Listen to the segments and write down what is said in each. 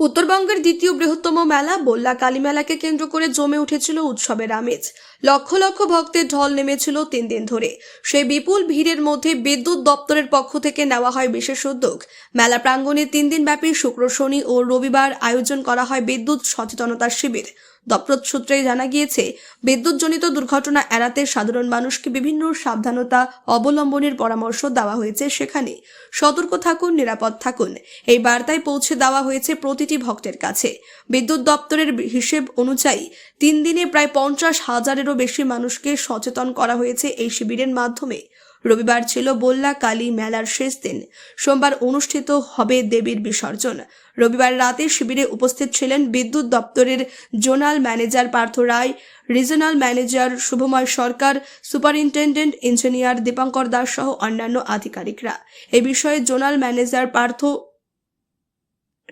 রায়গঞ্জের দ্বিতীয় বৃহত্তম মেলা বল্লা কালী মেলাকে কেন্দ্র করে জমে উঠেছিল উৎসবের আমেজ। লক্ষ লক্ষ ভক্তের ঢল নেমেছিল তিন দিন ধরে। সেই বিপুল ভিড়ের মধ্যে বিদ্যুৎ দপ্তরের পক্ষ থেকে নেওয়া হয় বিশেষ উদ্যোগ। মেলা প্রাঙ্গণে তিন দিন ব্যাপী শুক্র, শনি ও রবিবার আয়োজন করা হয় বিদ্যুৎ সচেতনতা শিবির। দপ্তর সূত্রে জানা গিয়েছে, বিদ্যুৎজনিত দুর্ঘটনা এড়াতে সাধারণ মানুষকে বিভিন্ন সাবধানতা অবলম্বনের পরামর্শ দেওয়া হয়েছে সেখানে। সতর্ক থাকুন, নিরাপদ থাকুন। এই বার্তায় পৌঁছে দেওয়া হয়েছে প্রতিটি ভক্তের কাছে। বিদ্যুৎ দপ্তরের হিসেব অনুযায়ী, তিন দিনে প্রায় পঞ্চাশ হাজারেরও বেশি মানুষকে সচেতন করা হয়েছে এই শিবিরের মাধ্যমে। রবিবার ছিল বল্লা কালী মেলার শেষ দিন। সোমবার অনুষ্ঠিত হবে দেবীর বিসর্জন। রবিবার রাতে শিবিরে উপস্থিত ছিলেন বিদ্যুৎ দপ্তরের zonal manager Partha Roy, regional manager Shubhomoy Sarkar, superintendent engineer Dipankar Das সহ অন্যান্য আধিকারিকরা। এ বিষয়ে জোনাল ম্যানেজার পার্থ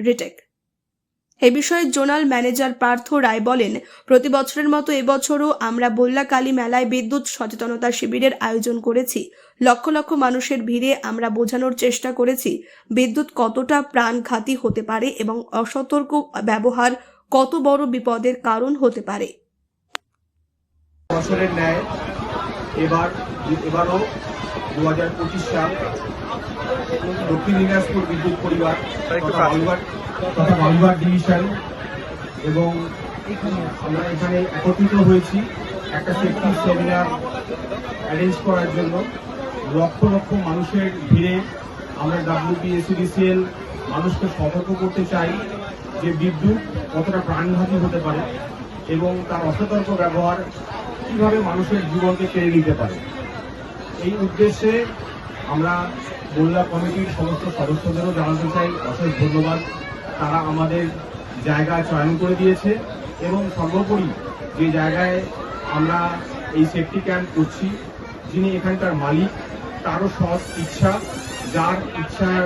রিটেক। এ বিষয়ে জোনাল ম্যানেজার পার্থ রায় বলেন, প্রতি বছরের মতো এবছরও আমরা বল্লা কালী মেলায় বিদ্যুৎ সচেতনতা শিবিরের আয়োজন করেছি। লক্ষ লক্ষ মানুষের ভিড়ে আমরা বোঝানোর চেষ্টা করেছি বিদ্যুৎ কতটা প্রাণঘাতী হতে পারে এবং অসতর্ক ব্যবহার কত বড় বিপদের কারণ হতে পারে। বছরের ন্যায় এবার, এবারও দু হাজার পঁচিশ সাল দক্ষিণ দিনাজপুর বিদ্যুৎ পরিবার তথা বালুঘাট ডিভিশন এবং আমরা এখানে একত্রিত হয়েছি একটা সেফটি সেমিনার অ্যারেঞ্জ করার জন্য। লক্ষ লক্ষ মানুষের ভিড়ে আমরা ডাব্লিউপিএসিডিসিএল মানুষকে সতর্ক করতে চাই যে বিদ্যুৎ কতটা প্রাণঘাতী হতে পারে এবং তার অসতর্ক ব্যবহার কীভাবে মানুষের জীবনকে কেড়ে নিতে পারে। এই উদ্দেশ্যে আমরা বল্লা কমিটির সমস্ত সদস্যদেরও জানাতে চাই অশেষ ধন্যবাদ। তারা আমাদের জায়গা চয়ন করে দিয়েছে এবং সর্বোপরি যে জায়গায় আমরা এই সেফটি ক্যাম্প করছি, যিনি এখানকার মালিক, তারও সৎ ইচ্ছা, যার ইচ্ছার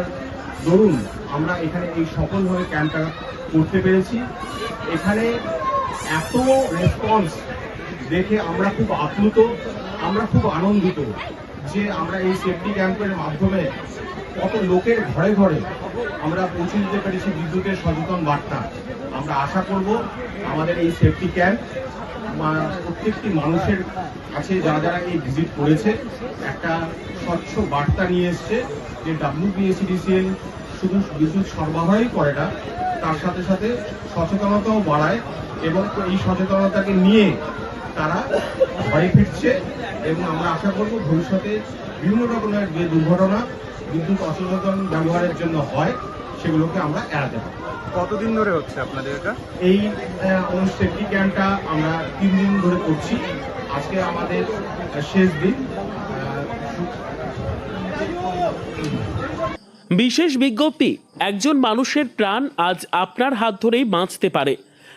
দরুন আমরা এখানে এই সফলভাবে ক্যাম্পটা করতে পেরেছি। এখানে এত রেসপন্স দেখে আমরা খুব আপ্লুত, আমরা খুব আনন্দিত। যে আমরা এই সেফটি ক্যাম্পের মাধ্যমে কত লোকের ঘরে ঘরে আমরা পৌঁছে দিতে পেরেছি বিদ্যুতের সচেতন বার্তা। আমরা আশা করব আমাদের এই সেফটি ক্যাম্প প্রত্যেকটি মানুষের কাছে যারা যারা এই ভিজিট করেছে, একটা স্বচ্ছ বার্তা নিয়ে এসছে যে ডাব্লিউবিএসিডিসিএল শুধু বিদ্যুৎ সরবরাহই করে না, তার সাথে সাথে সচেতনতাও বাড়ায় এবং এই সচেতনতাকে নিয়ে তারা ঘরে ফিরছে এবং আমরা আশা করব ভবিষ্যতে বিভিন্ন রকমের যে দুর্ঘটনা বিদ্যুৎ অসচেতন ব্যবহারের জন্য হয় সেগুলোকে আমরা এড়াতে পারি কতদিন ধরে হচ্ছে আপনাদের এটা? এই সেফটি ক্যাম্পটা আমরা তিন দিন ধরে করছি। আজকে আমাদের শেষ দিন। বিশেষ বিজ্ঞপ্তি একজন মানুষের প্রাণ আজ আপনার হাত ধরেই বাঁচতে পারে।